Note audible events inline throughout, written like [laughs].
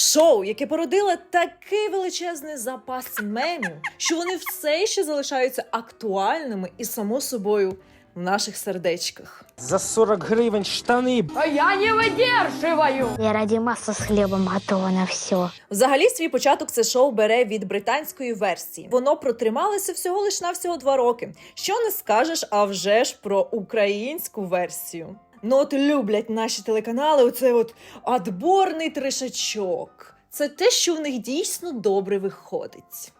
Шоу, яке породило такий величезний запас мемів, що вони все ще залишаються актуальними і само собою в наших сердечках. За 40 гривень штани. А я не выдерживаю! Я ради масса с хлебом готова на все. Взагалі, свій початок це шоу бере від британської версії. Воно протрималося всього лиш на всього два роки. Що не скажеш, а вже ж про українську версію. Ну от люблять наші телеканали, оце от адборний трешачок. Це те, що в них дійсно добре виходить.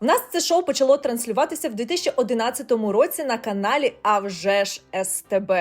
У нас це шоу почало транслюватися в 2011 році на каналі А вже ж СТБ.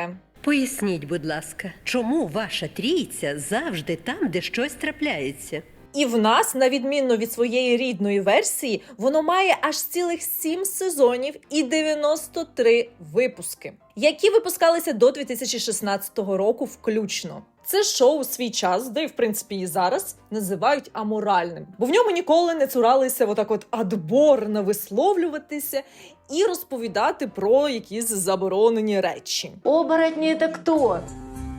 Поясніть, будь ласка, чому ваша трійця завжди там, де щось трапляється? І в нас, на відмінно від своєї рідної версії, воно має аж цілих 7 сезонів і 93 випуски, які випускалися до 2016 року включно. Це шоу у свій час, де й в принципі і зараз називають аморальним, бо в ньому ніколи не цуралися отак от адборно висловлюватися і розповідати про якісь заборонені речі. Оборотни это кто?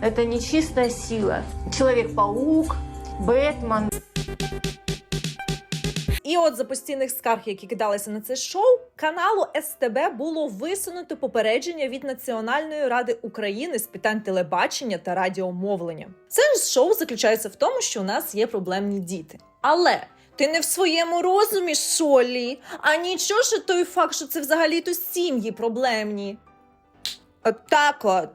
Это нечистая сила. Человек-паук, Бэтмен. І от за постійних скарг, які кидалися на це шоу, каналу СТБ було висунуто попередження від Національної ради України з питань телебачення та радіомовлення. Ж шоу заключається в тому, що у нас є проблемні діти. Але ти не в своєму розумі, Шолі, а нічого ж той факт, що це взагалі-то сім'ї проблемні. От так от.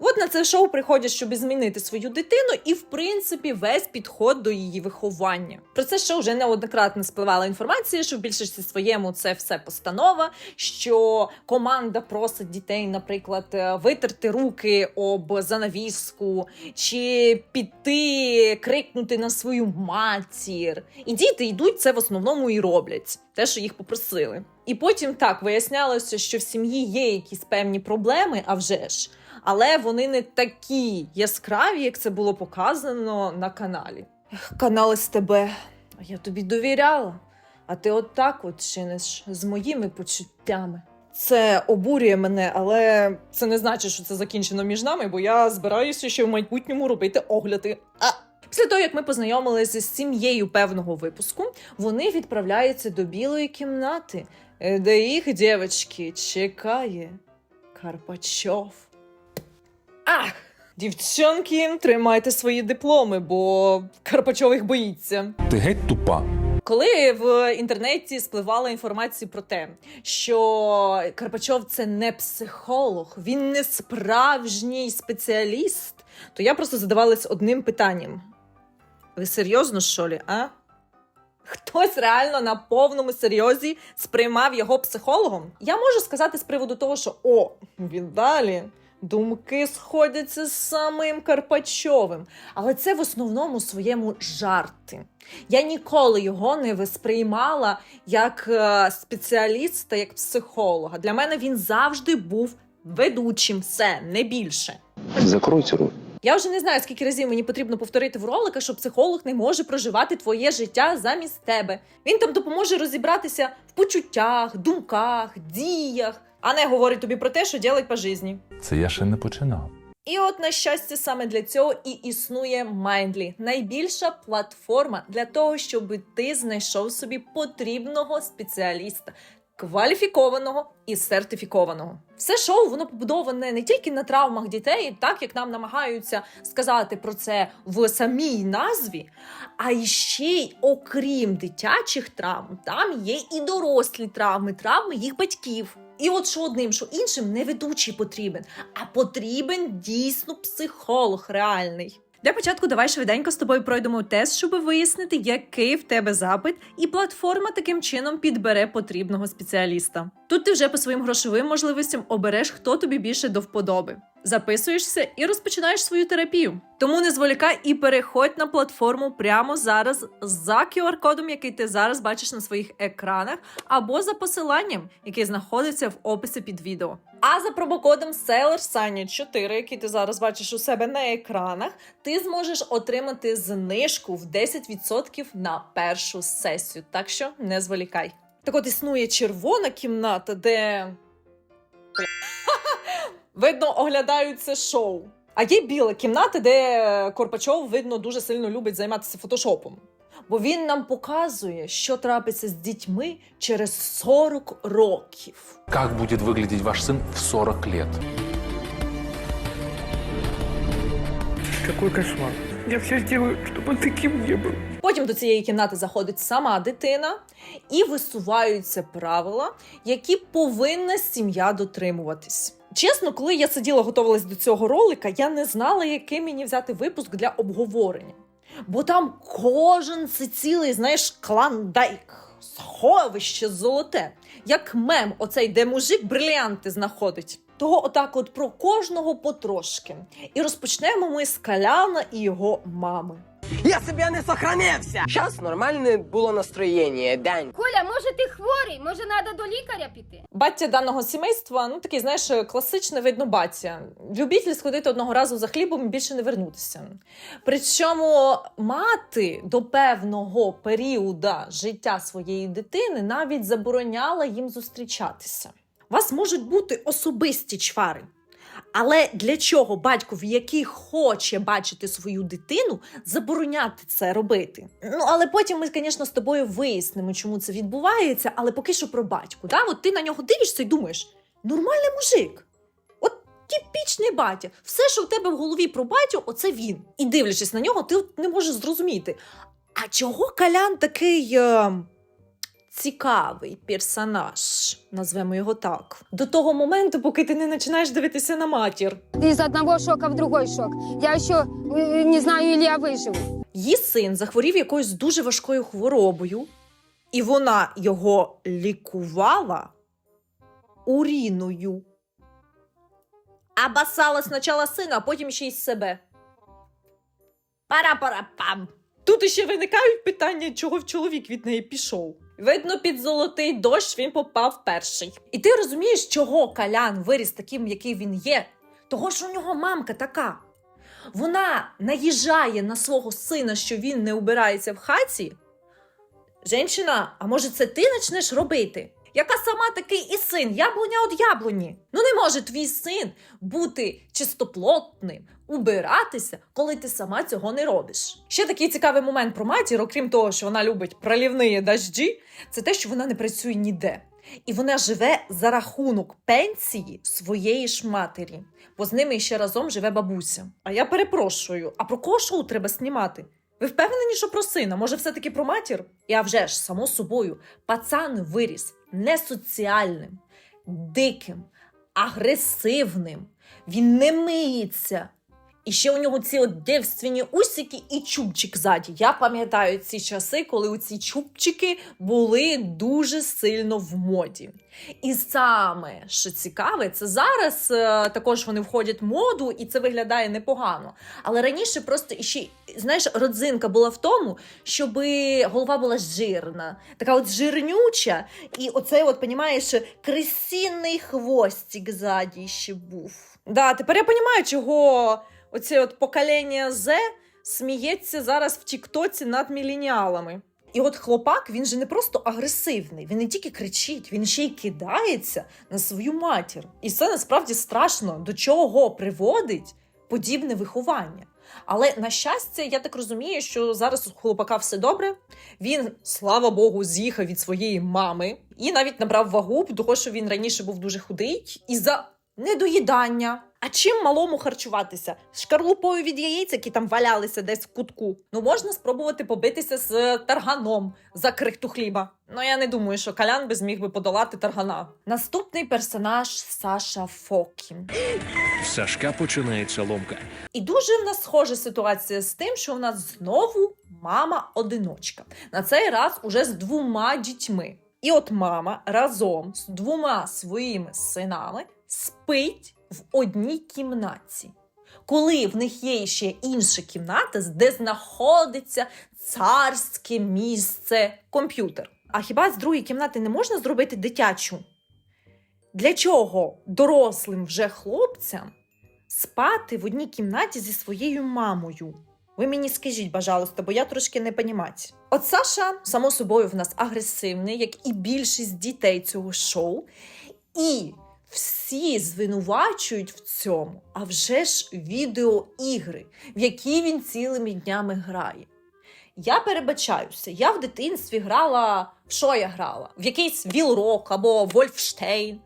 От на це шоу приходять, щоб змінити свою дитину, і в принципі весь підход до її виховання. Про це шоу вже неоднократно спливала інформація, що в більшості своєму це все постанова. Що команда просить дітей, наприклад, е, витерти руки об занавіску, чи піти крикнути на свою матір. І діти йдуть це в основному і роблять, те, що їх попросили. І потім так вияснялося, що в сім'ї є якісь певні проблеми, а вже ж але вони не такі яскраві, як це було показано на каналі. Ех, Канал СТБ, а я тобі довіряла. А ти отак от чиниш з моїми почуттями. Це обурює мене, але це не значить, що це закінчено між нами, бо я збираюся ще в майбутньому робити огляди. А після того, як ми познайомилися з сім'єю певного випуску, вони відправляються до білої кімнати, е, де їх дівчатки чекає Карпачов. Ах! Дівчонки, тримайте свої дипломи, бо Карпачов їх боїться. Ти геть тупа. Коли в інтернеті спливала інформація про те, що Карпачов це не психолог, він не справжній спеціаліст, то я просто задавалась одним питанням: ви серйозно, що лі, а? Хтось реально на повному серйозі сприймав його психологом? Я можу сказати з приводу того, що о, він далі. Думки сходяться з самим Карпачовим, але це в основному своєму жарти. Я ніколи його не восприймала як е, спеціаліста, як психолога. Для мене він завжди був ведучим, все не більше. Закройте рот. Я вже не знаю, скільки разів мені потрібно повторити в роликах, що психолог не може проживати твоє життя замість тебе. Він там допоможе розібратися в почуттях, думках, діях, а не говорить тобі про те, що ділить по житті. Це я ще не починав. І от на щастя, саме для цього і існує Mindly – найбільша платформа для того, щоб ти знайшов собі потрібного спеціаліста. Кваліфікованого і сертифікованого. Все шоу воно побудоване не тільки на травмах дітей, так як нам намагаються сказати про це в самій назві, а ще й окрім дитячих травм, там є і дорослі травми, травми їх батьків. І от що одним, що іншим не ведучий потрібен, а потрібен дійсно психолог реальний. Для початку давай швиденько з тобою пройдемо тест, щоб вияснити, який в тебе запит, і платформа таким чином підбере потрібного спеціаліста. Тут ти вже по своїм грошовим можливостям обереш, хто тобі більше до вподоби. Записуєшся і розпочинаєш свою терапію. Тому не зволікай і переходь на платформу прямо зараз за QR-кодом, який ти зараз бачиш на своїх екранах, або за посиланням, яке знаходиться в описі під відео. А за промокодом SellerSunny4, який ти зараз бачиш у себе на екранах, ти зможеш отримати знижку в 10% на першу сесію. Так що не зволікай. Так от існує червона кімната, де Видно, оглядають це шоу. А є біла кімната, де Корпачов, видно, дуже сильно любить займатися фотошопом. Бо він нам показує, що трапиться з дітьми через 40 років. Как будет выглядеть ваш сын в 40 лет? Какой кошмар. Я все сделаю, чтобы он таким не был. Потім до цієї кімнати заходить сама дитина і висуваються правила, які повинна сім'я дотримуватись. Чесно, коли я сиділа готувалась до цього ролика, я не знала, який мені взяти випуск для обговорення. Бо там кожен цілий, знаєш, клондайк, сховище золоте, як мем, оцей, де мужик бриліанти знаходить. Того отак, от про кожного потрошки. І розпочнемо ми з Каляна і його мами. Я себе не сохранився. Зараз нормальне було настроєння, день. Коля, може ти хворий? Може, треба до лікаря піти? Батя даного сімейства, ну такий, знаєш, класичне видно батя. Любитель сходити одного разу за хлібом і більше не вернутися. Причому мати до певного періоду життя своєї дитини навіть забороняла їм зустрічатися. У вас можуть бути особисті чвари. Але для чого батькові, який хоче бачити свою дитину, забороняти це робити? Ну але потім ми, звісно, з тобою вияснимо, чому це відбувається. Але поки що про батьку. Да? От ти на нього дивишся і думаєш: нормальний мужик. От типічний батя. Все, що в тебе в голові про батю, оце він. І дивлячись на нього, ти не можеш зрозуміти. А чого Калян такий. Е... Цікавий персонаж, назвемо його так. До того моменту, поки ти не починаєш дивитися на матір. Из одного шока в другой шок. Я еще э, не знаю, или я выживу. Її син захворів якоюсь дуже важкою хворобою, і вона його лікувала уріною. А басала спочатку сина, а потім ще й себе. Пара-пара-пам. Тут іще виникають питання, чого в чоловік від неї пішов. Видно, під золотий дощ він попав перший. І ти розумієш, чого Калян виріс таким, який він є? Того, що у нього мамка така. Вона наїжджає на свого сина, що він не убирається в хаті. Женщина, а може це ти почнеш робити? Яка сама такий і син, яблуня від яблуні. Ну не може твій син бути чистоплотним, убиратися, коли ти сама цього не робиш. Ще такий цікавий момент про матір, окрім того, що вона любить пролівні дожді, це те, що вона не працює ніде. І вона живе за рахунок пенсії своєї ж матері, бо з ними ще разом живе бабуся. А я перепрошую, а про кого шоу треба знімати? Ви впевнені, що про сина? Може, все-таки про матір? А вже ж, само собою, пацан виріс несоціальним, диким, агресивним. Він не миється. І ще у нього ці от девственні усики і чубчик ззаді. Я пам'ятаю ці часи, коли ці чубчики були дуже сильно в моді. І саме що цікаве, це зараз е, також вони входять в моду, і це виглядає непогано. Але раніше просто іще, знаєш, родзинка була в тому, щоб голова була жирна, така от жирнюча, і оцей, от, понімаєш, крисінний хвостик ззаді ще був. Да, тепер я розумію, чого оце от покоління Z сміється зараз в Тіктоці над міленіалами. І от хлопак, він же не просто агресивний, він не тільки кричить, він ще й кидається на свою матір. І це насправді страшно, до чого приводить подібне виховання. Але на щастя, я так розумію, що зараз у хлопака все добре. Він, слава Богу, з'їхав від своєї мами і навіть набрав вагу, того що він раніше був дуже худий і за недоїдання. А чим малому харчуватися? Шкарлупою від яєць, які там валялися десь в кутку. Ну можна спробувати побитися з тарганом за крихту хліба. Ну я не думаю, що Калян би зміг би подолати таргана. Наступний персонаж Саша Фокін. В Сашка починається ломка. І дуже в нас схожа ситуація з тим, що у нас знову мама-одиночка. На цей раз уже з двома дітьми. І от мама разом з двома своїми синами спить в одній кімнаті. Коли в них є ще інша кімната, де знаходиться царське місце комп'ютер. А хіба з другої кімнати не можна зробити дитячу? Для чого дорослим вже хлопцям спати в одній кімнаті зі своєю мамою? Ви мені скажіть, пожалуйста, бо я трошки не понімать. От Саша, само собою, в нас агресивний, як і більшість дітей цього шоу. І всі звинувачують в цьому, а вже ж відеоігри, в які він цілими днями грає. Я перебачаюся, я в дитинстві грала. В що я грала? В якийсь Вілрок або Вольфштейн.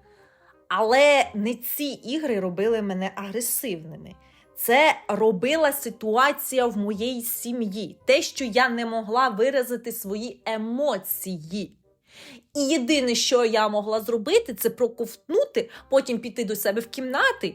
Але не ці ігри робили мене агресивними. Це робила ситуація в моїй сім'ї, те, що я не могла виразити свої емоції. І єдине, що я могла зробити, це проковтнути, потім піти до себе в кімнати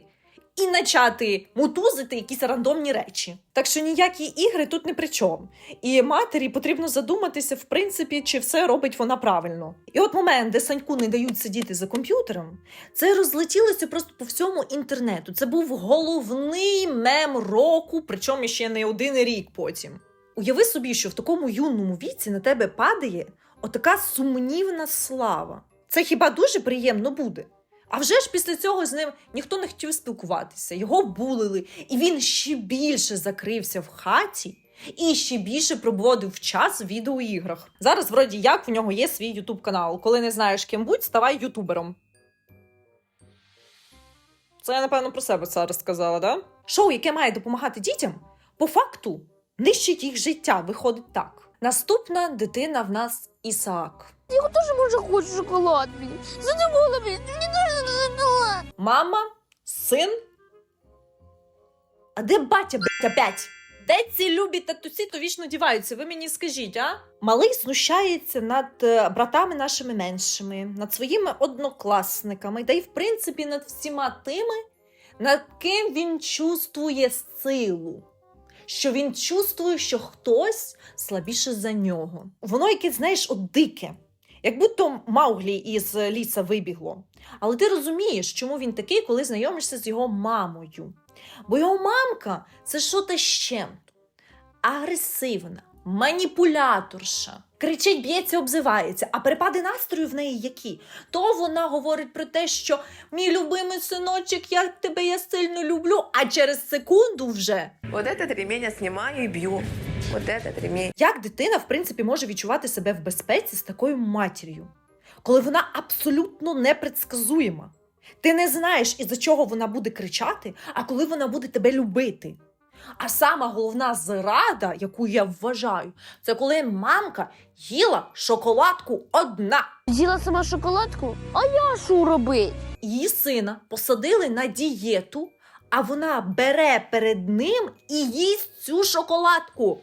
і почати мутузити якісь рандомні речі. Так що ніякі ігри тут не при чому. І матері потрібно задуматися, в принципі, чи все робить вона правильно. І от момент, де Саньку не дають сидіти за комп'ютером, це розлетілося просто по всьому інтернету. Це був головний мем року, причому ще не один рік потім. Уяви собі, що в такому юному віці на тебе падає отака сумнівна слава. Це хіба дуже приємно буде? А вже ж після цього з ним ніхто не хотів спілкуватися, його булили, і він ще більше закрився в хаті і ще більше проводив час в відеоіграх. Зараз, вроді як, в нього є свій ютуб канал. Коли не знаєш ким будь, ставай ютубером. Це я, напевно, про себе зараз сказала, да? Шоу, яке має допомагати дітям, по факту нищить їх життя, виходить так. Наступна дитина в нас Ісаак. Я тоже, може, хочу шоколад, блин. Задумала, блин. Мне шоколад. Мама, син. А де батя, блядь, опять? Де ці любі татусі то вічно діваються? Ви мені скажіть, а? Малий знущається над е, братами нашими меншими, над своїми однокласниками, та й в принципі над всіма тими, над ким він чувствує силу. Що він чувствує, що хтось слабіше за нього. Воно якесь, знаєш, от дике. Як будто Мауглі із ліса вибігло. Але ти розумієш, чому він такий, коли знайомишся з його мамою. Бо його мамка це що то ще агресивна, маніпуляторша. Кричить, б'ється, обзивається, а перепади настрою в неї які? То вона говорить про те, що мій любимий синочок, я тебе я сильно люблю, а через секунду вже Вот этот ремень я снимаю и бью. Вот этот ремень. Як дитина, в принципі, може відчувати себе в безпеці з такою матір'ю, коли вона абсолютно непредсказуєма? Ти не знаєш, із-за чого вона буде кричати, а коли вона буде тебе любити. А сама головна зрада, яку я вважаю, це коли мамка їла шоколадку одна. Їла сама шоколадку, а я що робить? Її сина посадили на дієту, а вона бере перед ним і їсть цю шоколадку.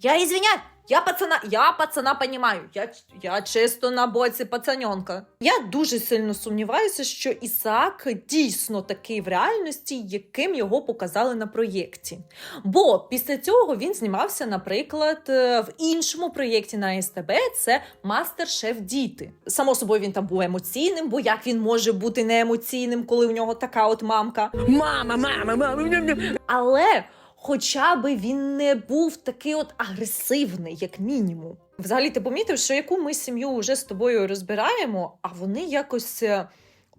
Я извиняюсь, я пацана, я пацана понімаю. Я, я чисто на боці пацаньонка. Я дуже сильно сумніваюся, що Ісаак дійсно такий в реальності, яким його показали на проєкті. Бо після цього він знімався, наприклад, е, в іншому проєкті на СТБ це Мастер-шеф Діти. Само собою він там був емоційним, бо як він може бути не емоційним, коли в нього така от мамка. Мама, мама, мама. Але хоча би він не був такий от агресивний, як мінімум. Взагалі, ти помітив, що яку ми сім'ю вже з тобою розбираємо, а вони якось. е,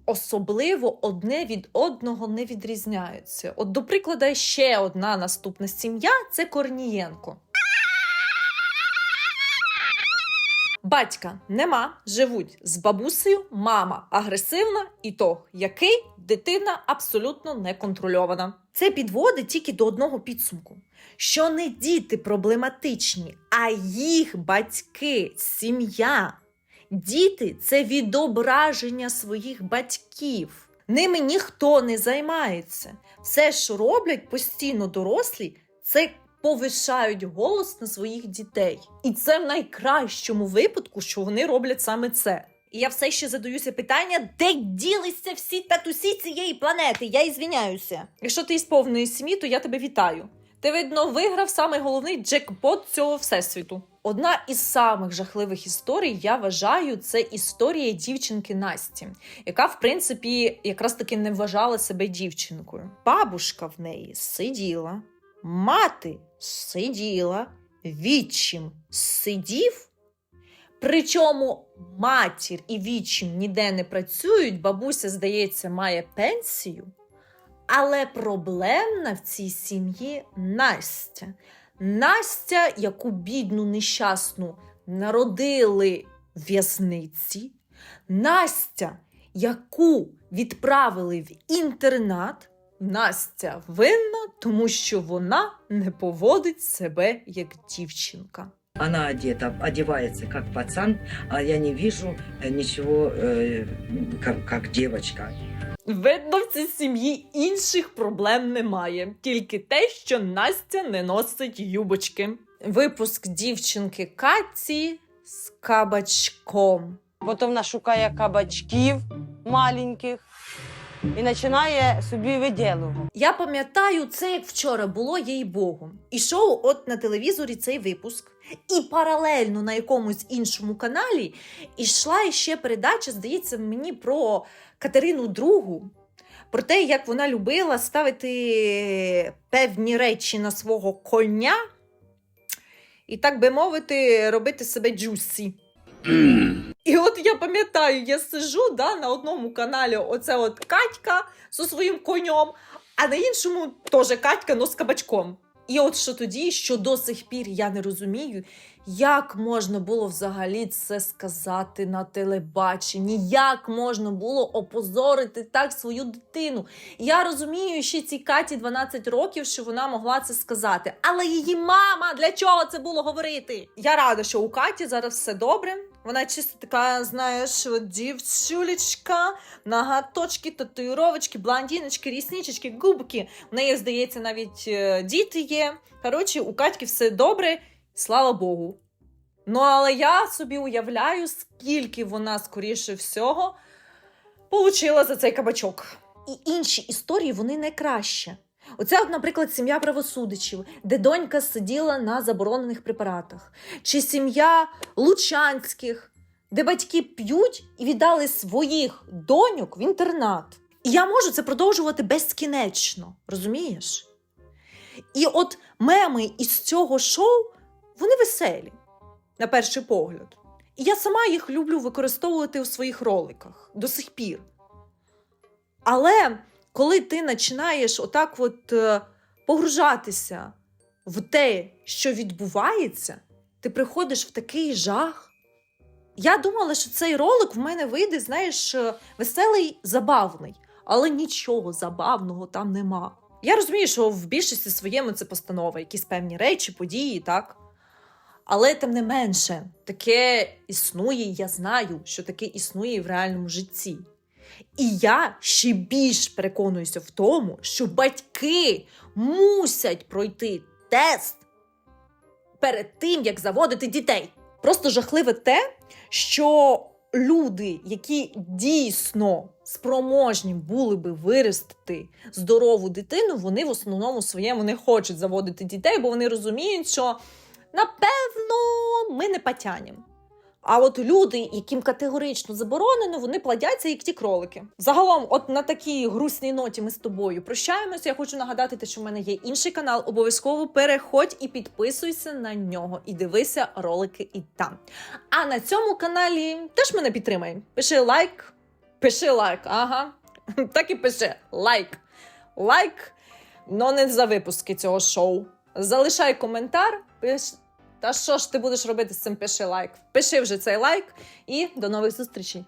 Особливо одне від одного не відрізняються. От, до прикладу, ще одна наступна сім'я це Корнієнко. Батька нема, живуть з бабусею, мама агресивна, і то який дитина абсолютно неконтрольована. Це підводить тільки до одного підсумку: що не діти проблематичні, а їх батьки, сім'я. Діти це відображення своїх батьків. Ними ніхто не займається. Все, що роблять постійно дорослі, це повишають голос на своїх дітей. І це в найкращому випадку, що вони роблять саме це. І я все ще задаюся питання, де ділися всі татусі цієї планети? Я ізвіняюся. Якщо ти із повної сім'ї, то я тебе вітаю. Ти, видно, виграв самий головний джекпот цього всесвіту. Одна із самих жахливих історій, я вважаю, це історія дівчинки Насті, яка, в принципі, якраз таки не вважала себе дівчинкою. Бабушка в неї сиділа, мати сиділа, відчим сидів. Причому матір і відчим ніде не працюють, бабуся, здається, має пенсію. Але проблемна в цій сім'ї Настя. Настя, яку бідну нещасну народили в'язниці. Настя, яку відправили в інтернат, Настя винна, тому що вона не поводить себе як дівчинка. Она одета, одевается как пацан, а я не вижу э, ничего э, как, как девочка. Видно, в цій сім'ї інших проблем немає, тільки те, що Настя не носить юбочки. Випуск дівчинки Каті з кабачком. Потім вона шукає кабачків маленьких і починає собі виділувати. Я пам'ятаю це, як вчора було їй Богу. Ішов от на телевізорі цей випуск, і паралельно на якомусь іншому каналі ішла іще передача, здається, мені про Катерину Другу. Про те, як вона любила ставити певні речі на свого коня, і, так би мовити, робити себе джусі. І от я пам'ятаю, я сижу да, на одному каналі, оце от Катька зі своїм конем, а на іншому теж Катька, но з кабачком. І от що тоді, що до сих пір я не розумію, як можна було взагалі це сказати на телебаченні, як можна було опозорити так свою дитину. Я розумію, ще цій Каті 12 років, що вона могла це сказати. Але її мама для чого це було говорити? Я рада, що у Каті зараз все добре. Вона чисто така, знаєш, от дівчулечка, ноготочки, татуїровочки, блондиночки, рісничечки, губки. У неї, здається, навіть е, діти є. Коротше, у Катьки все добре, слава Богу. Ну, але я собі уявляю, скільки вона, скоріше всього, получила за цей кабачок. І інші історії вони не краще. Оце, от, наприклад, сім'я правосудичів, де донька сиділа на заборонених препаратах, чи сім'я Лучанських, де батьки п'ють і віддали своїх доньок в інтернат. І я можу це продовжувати безкінечно, розумієш? І от меми із цього шоу вони веселі, на перший погляд. І я сама їх люблю використовувати у своїх роликах до сих пір. Але коли ти починаєш отак от е, погружатися в те, що відбувається, ти приходиш в такий жах. Я думала, що цей ролик в мене вийде, знаєш, е, веселий, забавний, але нічого забавного там нема. Я розумію, що в більшості своєму це постанова, якісь певні речі, події, так? Але тим не менше, таке існує, я знаю, що таке існує в реальному житті. І я ще більш переконуюся в тому, що батьки мусять пройти тест перед тим, як заводити дітей. Просто жахливе те, що люди, які дійсно спроможні були би виростити здорову дитину, вони в основному своєму не хочуть заводити дітей, бо вони розуміють, що напевно ми не потянемо. А от люди, яким категорично заборонено, вони плодяться як ті кролики. Загалом, от на такій грустній ноті ми з тобою прощаємося. Я хочу нагадати, те, що в мене є інший канал. Обов'язково переходь і підписуйся на нього, і дивися ролики і там. А на цьому каналі теж мене підтримай. Пиши лайк, пиши лайк, ага. [laughs] Так і пиши лайк. Лайк, но не за випуски цього шоу. Залишай коментар, пиш. Та що ж ти будеш робити з цим? Пиши лайк. Пиши вже цей лайк і до нових зустрічей.